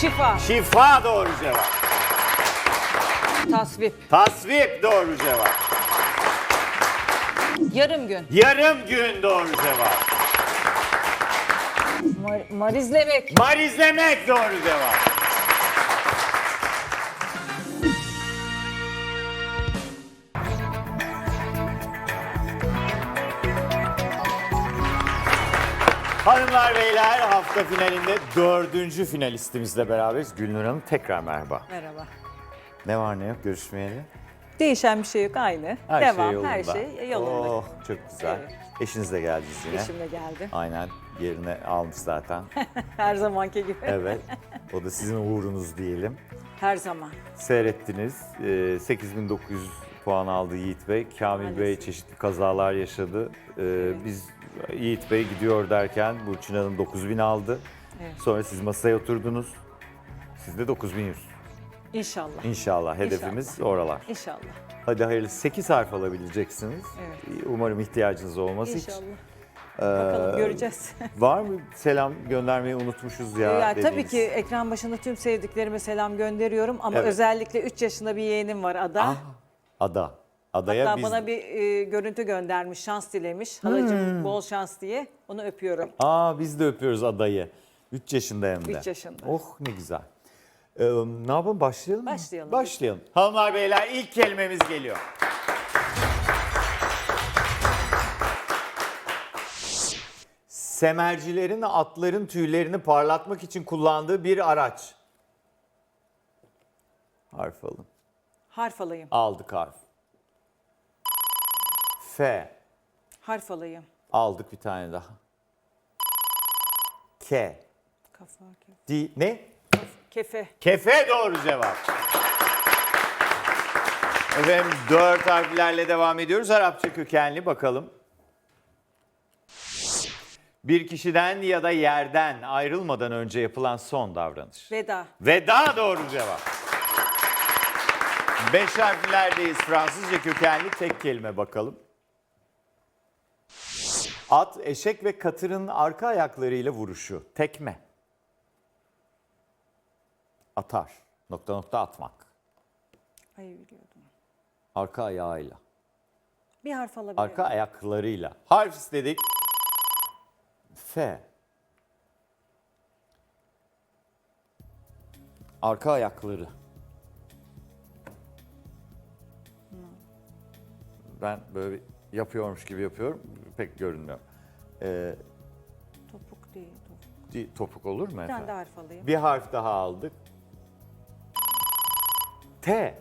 Şifa. Şifa doğru cevap. Tasvip. Tasvip doğru cevap. Yarım gün. Yarım gün doğru cevap. Mar- marizlemek. Marizlemek doğru cevap. Hanımlar beyler hafta finalinde dördüncü finalistimizle beraberiz. Gülnur Hanım tekrar merhaba. Merhaba. Ne var ne yok görüşmeyeli? Değişen bir şey yok aynı. Her Devam şey yolunda. her şey yolunda. Oh çok güzel. Evet. Eşiniz de geldi yine. Eşim de geldi. Aynen yerine almış zaten. Her zamanki gibi. Evet. O da sizin uğrunuz diyelim. Her zaman. Seyrettiniz. Ee, 8900 puan aldı Yiğit Bey. Kamil Bey Maalesef. çeşitli kazalar yaşadı. Ee, Biz Yiğit Bey gidiyor derken Burçin Hanım 9000 aldı. Evet. Sonra siz masaya oturdunuz. Siz de 9100. İnşallah. İnşallah hedefimiz oralar. İnşallah. Hadi hayırlı 8 harf alabileceksiniz. Evet. Umarım ihtiyacınız olmaz hiç. İnşallah. Ee, Bakalım göreceğiz. Var mı selam göndermeyi unutmuşuz ya, ya tabii dediğiniz? ki ekran başında tüm sevdiklerime selam gönderiyorum ama Evet. özellikle 3 yaşında bir yeğenim var Ada. Ah, ada. Adaya Hatta biz... bana bir e, görüntü göndermiş, şans dilemiş. Halacığım Hmm. bol şans diye. Onu öpüyorum. Aa biz de öpüyoruz adayı. 3 yaşında hem de. Üç yaşında. Oh ne güzel. Ee, ne yapalım başlayalım mı? Başlayalım. Başlayalım. Hanımlar beyler ilk kelimemiz geliyor. Semercilerin atların tüylerini parlatmak için kullandığı bir araç. Harf alın. Harf alayım. Aldık harf. F. Harf alayım. Aldık bir tane daha. K. Kafa, kefe. Di, ne? kefe. Kefe doğru cevap. Efendim dört harflerle devam ediyoruz. Arapça kökenli bakalım. Bir kişiden ya da yerden ayrılmadan önce yapılan son davranış. Veda. Veda doğru cevap. Beş harflerdeyiz. Fransızca kökenli tek kelime bakalım. At, eşek ve katırın arka ayaklarıyla vuruşu. Tekme. Atar. Nokta nokta atmak. Ay biliyordum. Arka ayağıyla. Bir harf alabilirim. Arka ayaklarıyla. Harf istedik. F. Arka ayakları. Ben böyle yapıyormuş gibi yapıyorum. Pek görünmüyor. Ee, Topuk değil. Topuk. di- topuk olur mu Bir tane efendim? de harf alayım. Bir harf daha aldık. T.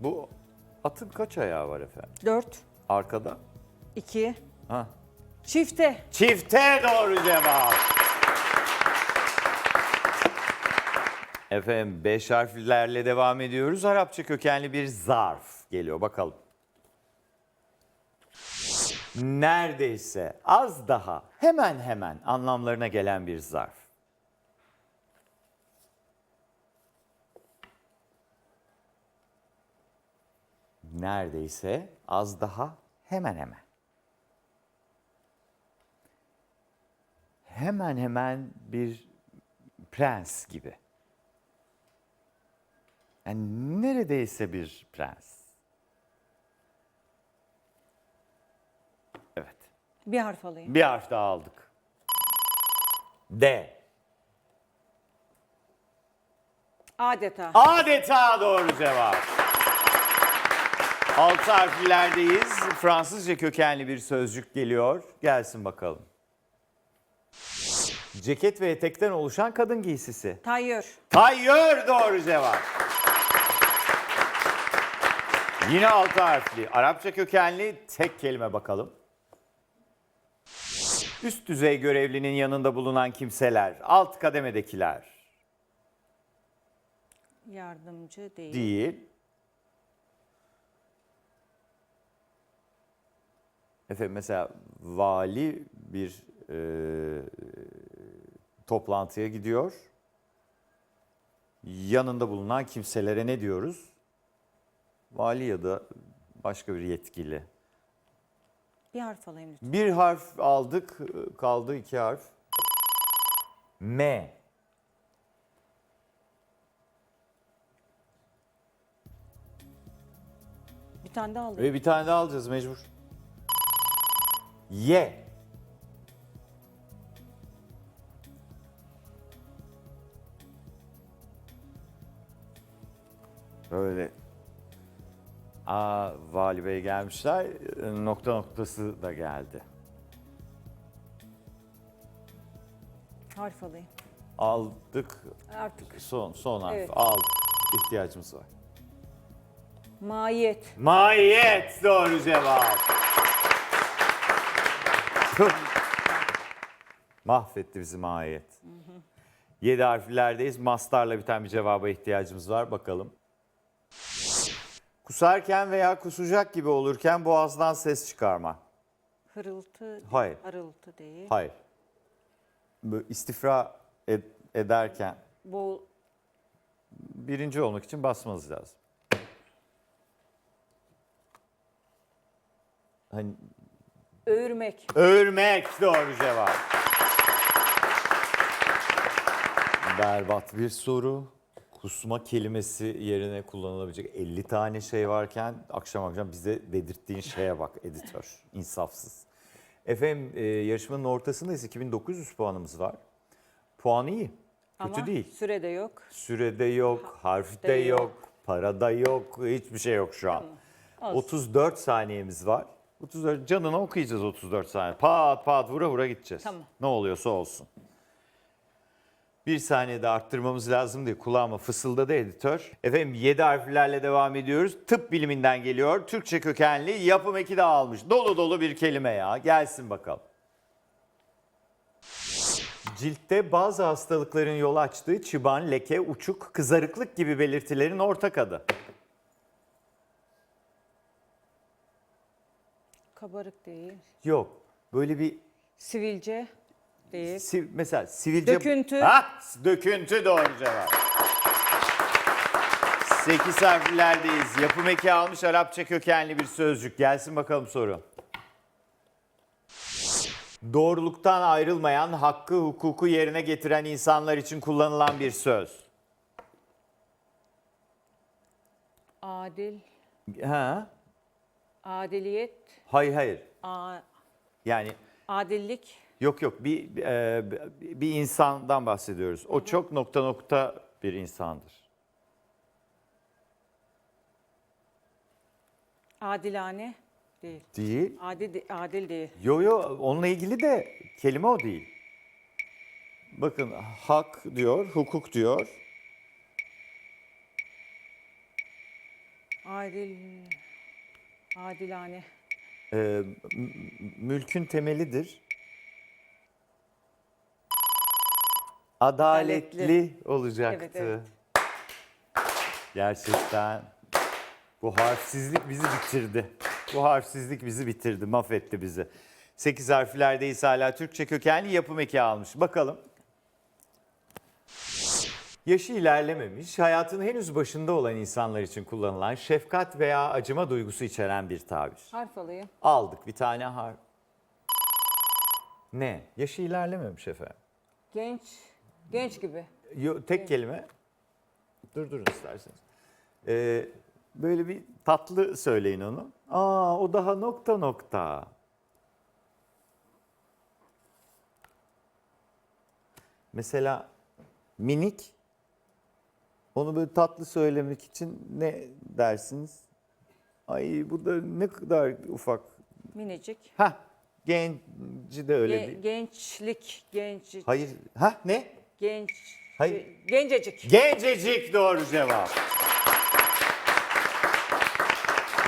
Bu atın kaç ayağı var efendim? 4, Arkada. 2, Ha. çifte. Çifte doğru cevap. Efendim beş harflerle devam ediyoruz. Arapça kökenli bir zarf geliyor bakalım. Neredeyse az daha hemen hemen anlamlarına gelen bir zarf. Neredeyse az daha hemen hemen. hemen hemen bir prens gibi. Yani neredeyse bir prens. Evet. Bir harf alayım. Bir harf daha aldık. D. Adeta. Adeta doğru cevap. Altı harflerdeyiz. Fransızca kökenli bir sözcük geliyor. Gelsin bakalım. Ceket ve etekten oluşan kadın giysisi. Tayyör. Tayyör doğru cevap. Yine altı harfli. Arapça kökenli tek kelime bakalım. Üst düzey görevlinin yanında bulunan kimseler, alt kademedekiler Yardımcı değil. değil. Efendim mesela vali bir e, toplantıya gidiyor. Yanında bulunan kimselere ne diyoruz? Vali ya da başka bir yetkili. Bir harf alayım lütfen. Bir harf aldık, kaldı iki harf. M. Bir tane daha alayım. Ve bir tane daha alacağız mecbur. Y. Böyle. Aa, Vali Bey gelmişler. Nokta noktası da geldi. Harf alayım. Aldık. Artık. Son, son harf. Evet. Aldık. İhtiyacımız var. Mahiyet. Mahiyet doğru cevap. Mahvetti bizi mahiyet. Yedi harflerdeyiz. Mastarla biten bir cevaba ihtiyacımız var. Bakalım. Kusarken veya kusacak gibi olurken boğazdan ses çıkarma. Hırıltı. Hayır. Harıltı değil. Hayır. Böyle istifra ed- ederken Bol. birinci olmak için basmanız lazım. Hani Öğürmek. Örmek doğru cevap. Berbat bir soru. Kusma kelimesi yerine kullanılabilecek 50 tane şey varken akşam akşam bize dedirttiğin şeye bak editör. insafsız. Efendim e, yarışmanın ortasındayız. 2900 puanımız var. Puan iyi. Kötü Ama değil. sürede yok. Sürede yok, harfte de yok. yok. parada yok, hiçbir şey yok şu an. Olsun. 34 saniyemiz var. 34 canına okuyacağız 34 saniye. Pat pat vura vura gideceğiz. Tamam. Ne oluyorsa olsun. Bir saniyede arttırmamız lazım diye kulağıma fısıldadı editör. Efendim 7 harflerle devam ediyoruz. Tıp biliminden geliyor. Türkçe kökenli yapım eki de almış. Dolu dolu bir kelime ya. Gelsin bakalım. Ciltte bazı hastalıkların yol açtığı çıban, leke, uçuk, kızarıklık gibi belirtilerin ortak adı. Kabarık değil. Yok. Böyle bir Sivilce değil. si- mesela sivilce... Döküntü. Ha, döküntü doğru cevap. 8 harflerdeyiz. Yapım eki almış Arapça kökenli bir sözcük. Gelsin bakalım soru. Doğruluktan ayrılmayan, hakkı hukuku yerine getiren insanlar için kullanılan bir söz. Adil. Ha? Adiliyet. Hayır hayır. A, Yani adillik. Yok yok bir e, bir insandan bahsediyoruz. O çok nokta nokta bir insandır. Adilane değil. Değil. Adil, de- adil değil. Yo yo onunla ilgili de kelime o değil. Bakın hak diyor, hukuk diyor. Adil. Adilane. e, m- mülkün temelidir. Adaletli, Adaletli. olacaktı. Evet, evet. Gerçekten bu harfsizlik bizi bitirdi. Bu harfsizlik bizi bitirdi, mahvetti bizi. 8 harflerdeyiz hala Türkçe kökenli yapım eki almış. Bakalım. Yaşı ilerlememiş, hayatın henüz başında olan insanlar için kullanılan şefkat veya acıma duygusu içeren bir tabir. Harf alayım. Aldık bir tane harf. Ne? Yaşı ilerlememiş efendim. Genç. Genç gibi. Yo, tek kelime. Dur durun isterseniz. Ee, böyle bir tatlı söyleyin onu. Aa o daha nokta nokta. Mesela minik. Onu böyle tatlı söylemek için ne dersiniz? Ay bu da ne kadar ufak. Minicik. Ha genci de öyle Ge- değil. gençlik. Genç. Hayır. Ha ne? Genç. Hayır. Gencecik. Gencecik doğru cevap.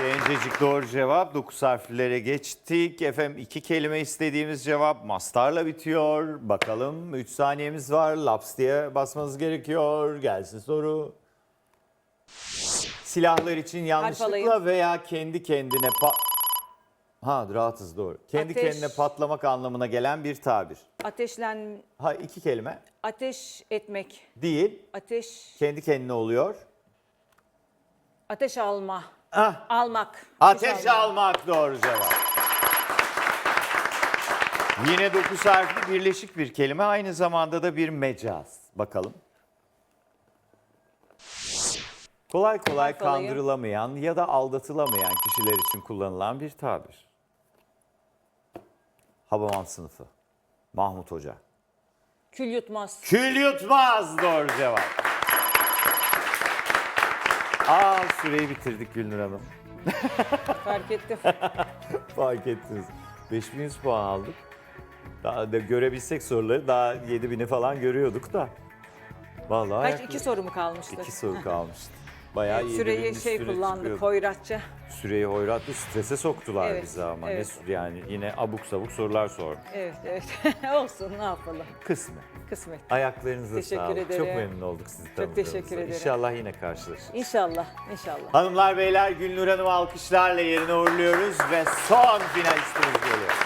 Gencecik doğru cevap. 9 harflere geçtik. Efendim iki kelime istediğimiz cevap mastarla bitiyor. Bakalım 3 saniyemiz var. Laps diye basmanız gerekiyor. Gelsin soru. Silahlar için yanlışlıkla alayım. veya kendi kendine pa- Ha rahatız doğru. Kendi Ateş. kendine patlamak anlamına gelen bir tabir. Ateşlen. Ha iki kelime. Ateş etmek. Değil. Ateş. Kendi kendine oluyor. Ateş alma. Ah Almak. Ateş almak doğru cevap. Yine dokuz harfli birleşik bir kelime. Aynı zamanda da bir mecaz. Bakalım. Kolay kolay kandırılamayan ya da aldatılamayan kişiler için kullanılan bir tabir. Habamam sınıfı. Mahmut Hoca. Kül yutmaz. Kül yutmaz doğru cevap. Aa süreyi bitirdik Gülnur Hanım. Fark ettim. Fark ettiniz. 5100 puan aldık. Daha da görebilsek soruları daha 7000'i falan görüyorduk da. Vallahi Kaç ayaklı- iki soru mu kalmıştı? İki soru kalmıştı. Bayağı 7000'in süreyi şey üstüne kullandık çıkıyorduk. hoyratça. Süreyi hoyratlı strese soktular Evet, bizi ama. evet. Ne, sü- yani yine abuk sabuk sorular sordu. Evet evet. Olsun ne yapalım. Kısmet. Kısmet. Ayaklarınıza Teşekkür sağlık. ederim. Çok memnun olduk sizi tanıdığımıza. teşekkür ederim. İnşallah yine karşılaşırız. İnşallah. inşallah. Hanımlar beyler Gülnur Hanım'ı alkışlarla yerine uğurluyoruz ve son finalistimiz geliyor.